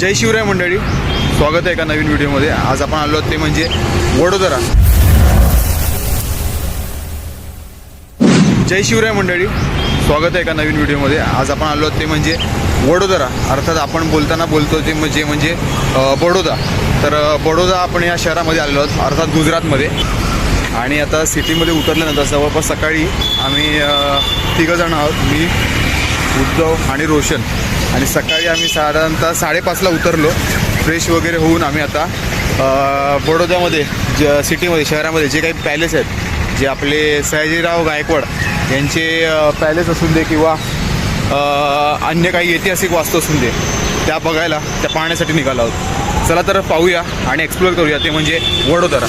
जय शिवराय मंडळी. स्वागत आहे एका नवीन व्हिडिओमध्ये. आज आपण आलो ते म्हणजे वडोदरा. जय शिवराय मंडळी. स्वागत आहे एका नवीन व्हिडिओमध्ये. आज आपण आलो ते म्हणजे वडोदरा. अर्थात आपण बोलताना बोलतो ते म्हणजे म्हणजे बडोदा. तर बडोदा आपण या शहरामध्ये आलेलो आहोत अर्थात गुजरातमध्ये. आणि आता सिटीमध्ये उतरल्यानंतर जवळपास सकाळी आम्ही अ, तिघंजण आहोत. मी उद्धव आणि रोशन. आणि सकाळी आम्ही साधारणतः साडेपाचला उतरलो. फ्रेश वगैरे होऊन आम्ही आता बडोद्यामध्ये ज सिटीमध्ये शहरामध्ये जे काही पॅलेस आहेत जे आपले सयाजीराव गायकवाड यांचे पॅलेस असून दे किंवा अन्य काही ऐतिहासिक वास्तू असून दे त्या बघायला त्या पाहण्यासाठी निघाला आहोत. चला तर पाहूया आणि एक्सप्लोर करूया ते म्हणजे वडोदरा.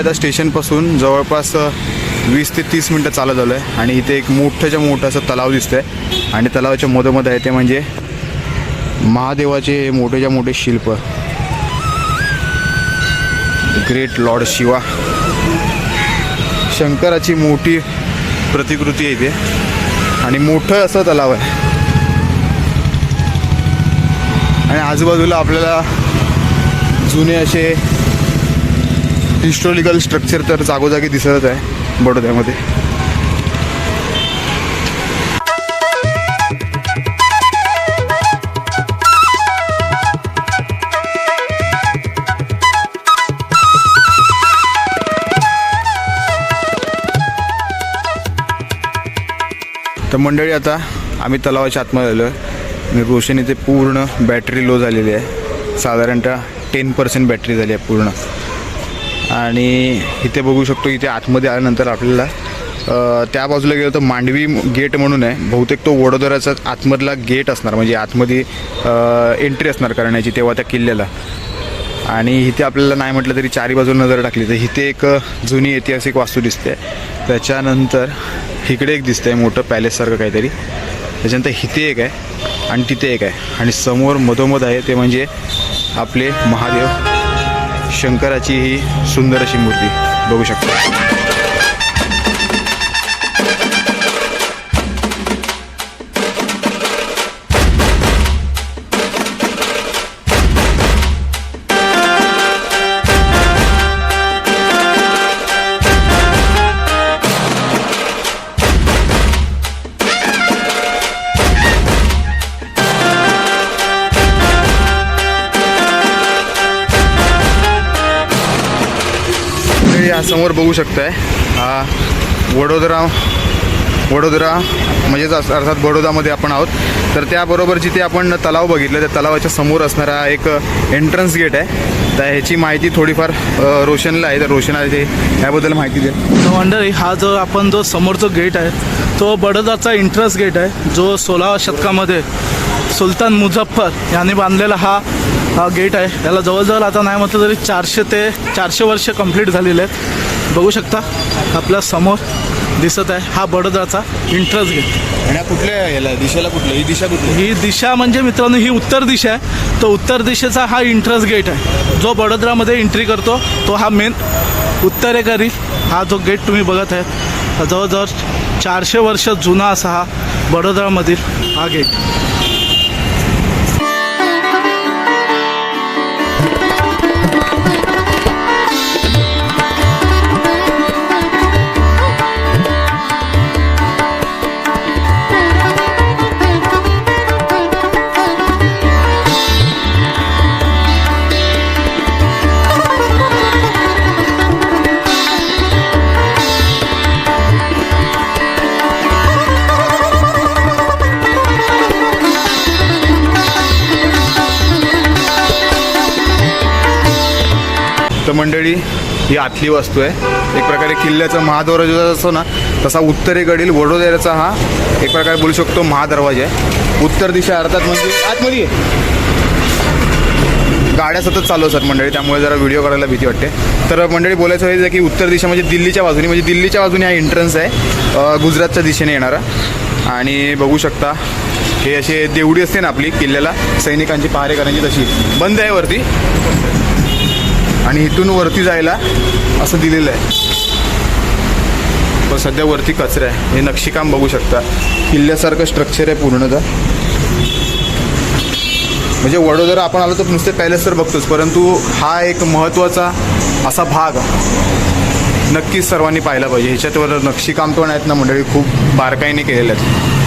आता स्टेशनपासून जवळपास वीस ते तीस मिनटं चालत आलो आहे आणि इथे एक मोठ्याच्या मोठं असं तलाव दिसतंय. आणि तलावाच्या मधोमध आहे ते म्हणजे महादेवाचे मोठेच्या मोठे शिल्प. Great lord Shiva. शंकराची मोठी प्रतिकृती आहे इथे. आणि मोठं असं तलाव आहे. आणि आजूबाजूला आपल्याला जुने असे हिस्टॉरिकल स्ट्रक्चर तर जागोजागी दिसतच आहे बडोद्यामध्ये तर मंडळी आता आम्ही तलावाच्या आतमध्ये आलो आहे. आणि रोशन इथे पूर्ण बॅटरी लो झालेली आहे. साधारणतः टेन पर्सेंट बॅटरी झाली आहे पूर्ण. आणि इथे बघू शकतो इथे आतमध्ये आल्यानंतर आपल्याला त्या बाजूला गेलो तर मांडवी गेट म्हणून आहे. बहुतेक तो वडोदराचा आतमधला गेट असणार म्हणजे आतमध्ये एंट्री असणार करण्याची तेव्हा त्या किल्ल्याला. आणि इथे आपल्याला नाही म्हटलं तरी चारी बाजूला नजर टाकली. तर इथे एक जुनी ऐतिहासिक वास्तू दिसते. त्याच्यानंतर इकडे एक दिसतं आहे मोठं पॅलेससारखं काहीतरी. त्याच्यानंतर इथे एक आहे आणि तिथे एक आहे. आणि समोर मधोमध आहे ते म्हणजे आपले महादेव. शंकराची ही सुंदर अशी मूर्ती बघू शकतो. समोर बघू शकताय. हा वडोदरा वडोदरा म्हणजेच अर्थात बडोदामध्ये आपण आहोत. तर त्याबरोबर जिथे आपण तलाव बघितलं. त्या तलावाच्या समोर असणारा एक एंट्रन्स गेट आहे. तर ह्याची माहिती थोडीफार रोशनला आहे. तर रोशन आहे ते याबद्दल माहिती दे तर मंडळी हा जो आपण जो समोरचा गेट आहे तो बडोदाचा इंट्रस गेट आहे. जो सोळाव्या शतकामध्ये सुलतान मुझफ्फर यांनी बांधलेला हा हा गेट आहे. याला जवळजवळ आता नाही म्हटलं तरी चारशे ते चारशे वर्ष कंप्लीट झालेले आहेत. बघू शकता आपल्यासमोर दिसत आहे हा बडोदाचा इंट्रस गेट आणि कुठल्या याला दिशेला कुठलं ही दिशा कुठली? ही दिशा म्हणजे मित्रांनो ही उत्तर दिशा आहे. तो उत्तर दिशेचा हा इंट्रस गेट आहे. जो बडोदरामध्ये एंट्री करतो तो हा मेन उत्तरेकरी हा जो गेट तुम्ही बघत आहे. हा जवळजवळ चारशे वर्ष जुना असा हा बडोदरामधील हा गेट ही आतली वस्तू आहे. एक प्रकारे किल्ल्याचा महादरवाजा असतो ना तसा उत्तरेकडील वडोदऱ्याचा हा एक प्रकारे बोलू शकतो महादरवाजा आहे. उत्तर दिशा अर्थात म्हणजे आतमध्ये गाड्या सतत चालू असतात मंडळी त्यामुळे जरा व्हिडिओ करायला भीती वाटते. तर मंडळी बोलायचं व्हायचं की उत्तर दिशा म्हणजे दिल्लीच्या बाजूने म्हणजे दिल्लीच्या बाजूने हा एंट्रन्स आहे गुजरातच्या दिशेने येणारा. आणि बघू शकता हे असे देवडी असते ना आपली किल्ल्याला सैनिकांची पहारेकरांची तशी. बंद आहे वरती. आणि इथून वरती जायला असं दिलेलं आहे. पण सध्या वरती कचरा आहे. हे नक्षीकाम बघू शकता. किल्ल्यासारखं स्ट्रक्चर आहे पूर्णतः. म्हणजे वडोदरा आपण आलो तर नुसते पॅलेस तर बघतोच. परंतु हा एक महत्त्वाचा असा भाग नक्कीच सर्वांनी पाहिला पाहिजे. ह्याच्यावर नक्षीकाम पण आहेत ना मंडळी. खूप बारकाईने केलेले आहेत.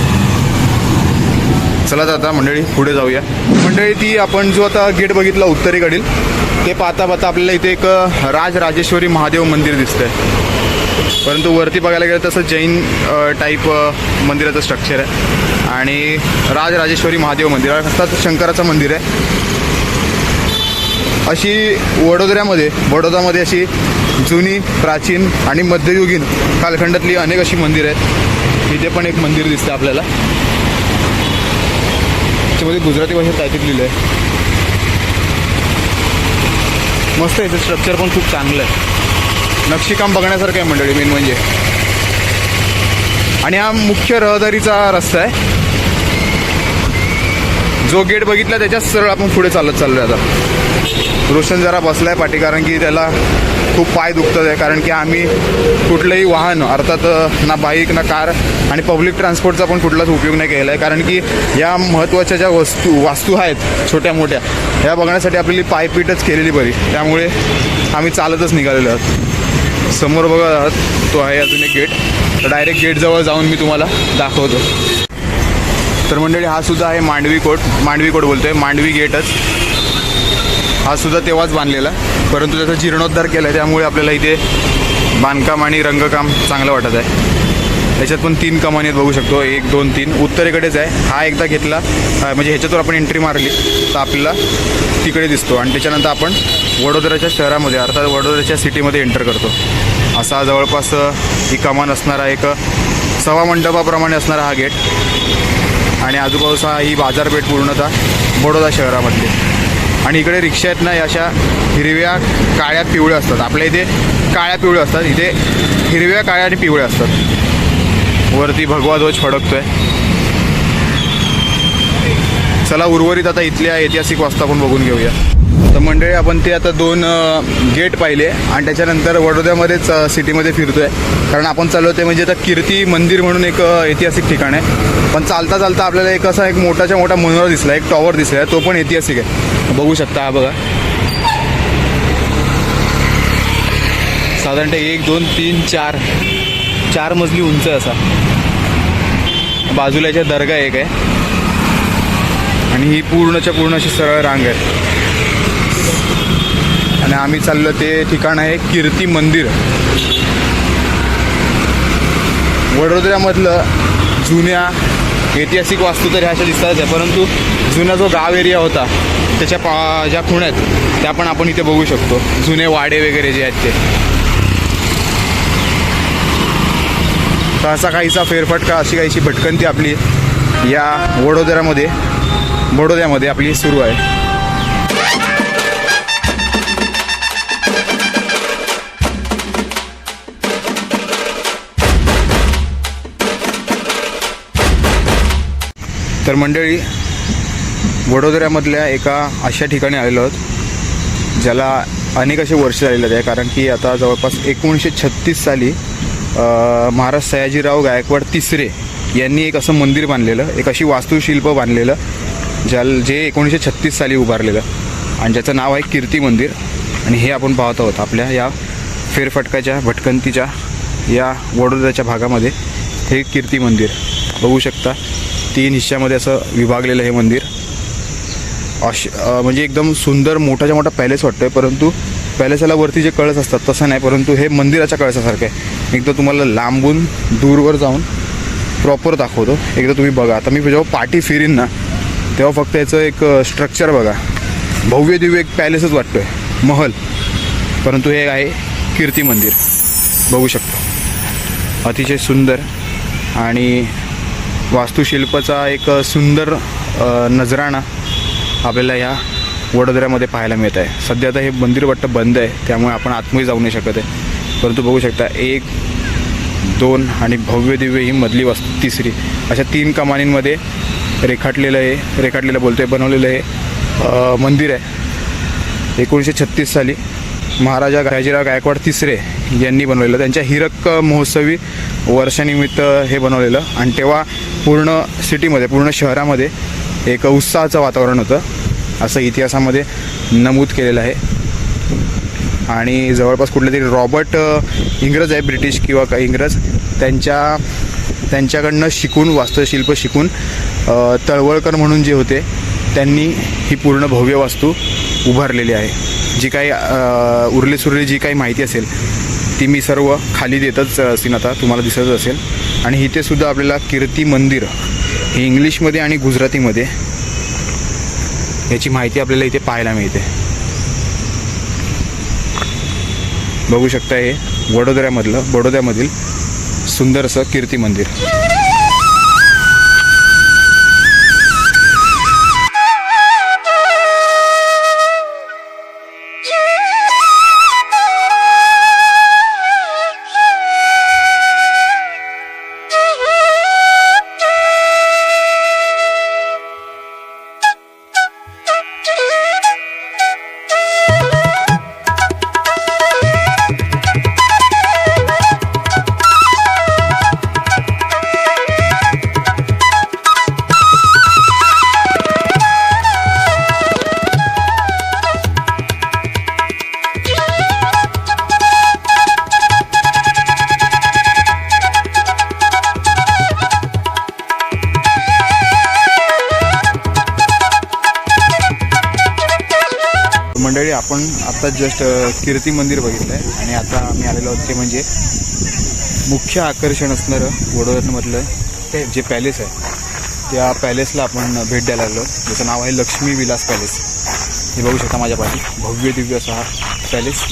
चला आता मंडळी पुढे जाऊया. मंडळी ती आपण जो आता गेट बघितला उत्तरेकडील ते पाहता पाहता आपल्याला इथे एक राजराजेश्वरी महादेव मंदिर दिसतंय. परंतु वरती बघायला गेलं तसं जैन टाईप मंदिराचं स्ट्रक्चर आहे. आणि राजराजेश्वरी महादेव मंदिर अर्थात शंकराचं मंदिर आहे. अशी वडोदऱ्यामध्ये बडोदामध्ये अशी जुनी प्राचीन आणि मध्ययुगीन कालखंडातली अनेक अशी मंदिरं आहेत. इथे पण एक मंदिर दिसतं आपल्याला. त्याच्यामध्ये गुजराती भाषेत काहीतरी लिहिलं आहे मस्त आहे स्ट्रक्चर पण खूप चांगलं आहे. नक्षीकाम बघण्यासारखं आहे मंडळी मेन म्हणजे. आणि हा मुख्य रहदारीचा रस्ता आहे. जो गेट बघितला त्याच्याच सरळ आपण पुढे चालत चाललोय आता. रोशन जरा बसलाय पाठी कारण की त्याला खूप पाय दुखतात आहे कारण की आम्ही कुठलंही वाहन अर्थात ना बाईक ना कार आणि पब्लिक ट्रान्सपोर्टचा पण कुठलाच उपयोग नाही केला आहे कारण की या महत्त्वाच्या ज्या वस्तू वास्तू आहेत छोट्या मोठ्या ह्या बघण्यासाठी आपली पायपीटच केलेली बरी. त्यामुळे आम्ही चालतच निघालेलो आहोत. समोर बघा आहात तो आहे अजून एक गेट तर डायरेक्ट गेटजवळ जाऊन मी तुम्हाला दाखवतो. तर मंडळी हा सुद्धा आहे मांडवी कोट. मांडवी कोट बोलतोय. मांडवी गेटच. हा सुद्धा तेव्हाच बांधलेला. परंतु त्याचा जीर्णोद्धार केला आहे त्यामुळे आपल्याला इथे बांधकाम आणि रंगकाम चांगलं वाटत आहे. याच्यात पण तीन कमानी आहेत बघू शकतो. एक दोन तीन. उत्तरेकडेच आहे. हा एकदा घेतला म्हणजे ह्याच्यातून आपण एंट्री मारली तर आपल्याला तिकडे दिसतो. आणि त्याच्यानंतर आपण वडोदराच्या शहरामध्ये अर्थात वडोदराच्या सिटीमध्ये एंटर करतो. असा जवळपास ही कमान असणारा एक सवा मंडपाप्रमाणे असणारा हा गेट. आणि आजूबाजूचा ही बाजारपेठ पूर्णतः बडोदा शहरामधली. आणि इकडे रिक्षा आहेत ना अशा हिरव्या काळ्या पिवळ्या असतात. आपल्या इथे काळ्या पिवळ्या असतात. इथे हिरव्या काळ्या आणि पिवळ्या असतात. वरती भगवा ध्वज फडकतोय. चला उर्वरित आता इथल्या ऐतिहासिक वास्तू आपण बघून घेऊया. तर मंडळी आपण ते आता दोन गेट पाहिले आणि त्याच्यानंतर वडोद्यामध्येच सिटीमध्ये सिटीमध्ये फिरतोय. कारण आपण चाललो ते म्हणजे आता कीर्ती मंदिर म्हणून एक ऐतिहासिक ठिकाण आहे. पण चालता चालता आपल्याला एक असा एक मोठाच्या मोठा मनोरा दिसला एक टॉवर दिसला तो पण ऐतिहासिक आहे. बघू शकता हा बघा. साधारणतः एक दोन तीन चार. चार मजली उंच असा. बाजूला याच्या दर्गा एक आहे. आणि ही पूर्णच्या पूर्ण अशी सरळ रांग आहे. आणि आम्ही चाललो ते ठिकाण आहे कीर्ती मंदिर. वडोदऱ्यामधलं जुन्या ऐतिहासिक वास्तू तर ह्या अशा दिसतात आहे. परंतु जुना जो गाव एरिया होता त्याच्या पा ज्या खुण्यात आहेत त्या पण आपण इथे बघू शकतो. जुने वाडे वगैरे जे आहेत ते. तर असा काहीसा फेरफटका अशी काहीशी भटकंती आपली या वडोदऱ्यामध्ये बडोद्यामध्ये आपली सुरू आहे. तर मंडळी वडोदऱ्यामधल्या एका अशा ठिकाणी आलेलो आहोत ज्याला अनेक असे वर्ष झालेले आहे कारण की आता जवळपास एकोणीसशे छत्तीस साली महाराज सयाजीराव गायकवाड तिसरे यांनी एक असं मंदिर बांधलेलं एक अशी वास्तुशिल्प बांधलेलं ज्या जे एकोणीसशे छत्तीस साली उभारलेलं. आणि ज्याचं नाव आहे कीर्ती मंदिर. आणि हे आपण पाहत आहोत आपल्या या फेरफटकाच्या भटकंतीच्या या वडोदऱ्याच्या भागामध्ये हे कीर्ती मंदिर. बघू शकता. तीन हिश्श्यामध्ये असं विभागलेलं हे मंदिर. अश म्हणजे एकदम सुंदर मोठाच्या मोठा पॅलेस वाटतोय परंतु पॅलेसाला वरती जे कळस असतात तसं नाही परंतु हे मंदिराच्या कळसासारखं आहे. एकदा तुम्हाला लांबून दूरवर जाऊन प्रॉपर दाखवतो. एकदा तुम्ही बघा. आता मी जेव्हा पाठी फिरीन ना तेव्हा फक्त याचं एक स्ट्रक्चर बघा. भव्य दिव्य एक पॅलेसच वाटतोय. महल. परंतु हे आहे कीर्ती मंदिर. बघू शकतो. अतिशय सुंदर आणि वास्तुशिल्पाचा एक सुंदर नजराणा आपल्याला ह्या वडोदऱ्यामध्ये पाहायला मिळत आहे. सध्या आता हे मंदिर वाटतं बंद आहे त्यामुळे आपण आतमध्ये जाऊ नाही शकत आहे. परंतु बघू शकता एक दोन आणि भव्य दिव्य ही मधली वस्तू तिसरी. अशा तीन कमानींमध्ये रेखाटलेलं आहे रेखाटलेलं बोलतोय बनवलेलं हे मंदिर आहे. एकोणीसशे छत्तीस साली महाराजा गायजीराव गायकवाड तिसरे यांनी बनवलेलं त्यांच्या हिरक महोत्सवी वर्षानिमित्त हे बनवलेलं. आणि तेव्हा पूर्ण सिटीमध्ये पूर्ण शहरामध्ये एक उत्साहाचं वातावरण होतं. असं इतिहासामध्ये नमूद केलेलं आहे. आणि जवळपास कुठले तरी रॉबर्ट इंग्रज आहे ब्रिटिश किंवा काही इंग्रज त्यांच्या त्यांच्याकडनं शिकून वास्तुशिल्प शिकून तळवळकर म्हणून जे होते त्यांनी ही पूर्ण भव्य वास्तू उभारलेली आहे. जी काही उरले उरली सुरली जी काही माहिती असेल ती मी सर्व खाली देतच असेन आता तुम्हाला दिसत असेल. आणि इथे सुद्धा आपल्याला कीर्ती मंदिर हे इंग्लिशमध्ये आणि गुजरातीमध्ये याची माहिती आपल्याला इथे पाहायला मिळते. बघू शकता हे वडोदऱ्यामधलं बडोद्यामधील सुंदरसं कीर्ती मंदिर. मंडळी आपण आता जस्ट कीर्ती मंदिर बघितलं आहे आणि आता आम्ही आलेलो आहोत ते म्हणजे मुख्य आकर्षण असणारं वडोदरामधलं ते जे पॅलेस आहे त्या पॅलेसला आपण भेट द्यायला आलो ज्याचं नाव आहे लक्ष्मी विलास पॅलेस हे बघू शकता माझ्या पाठी भव्य दिव्य असा हा पॅलेस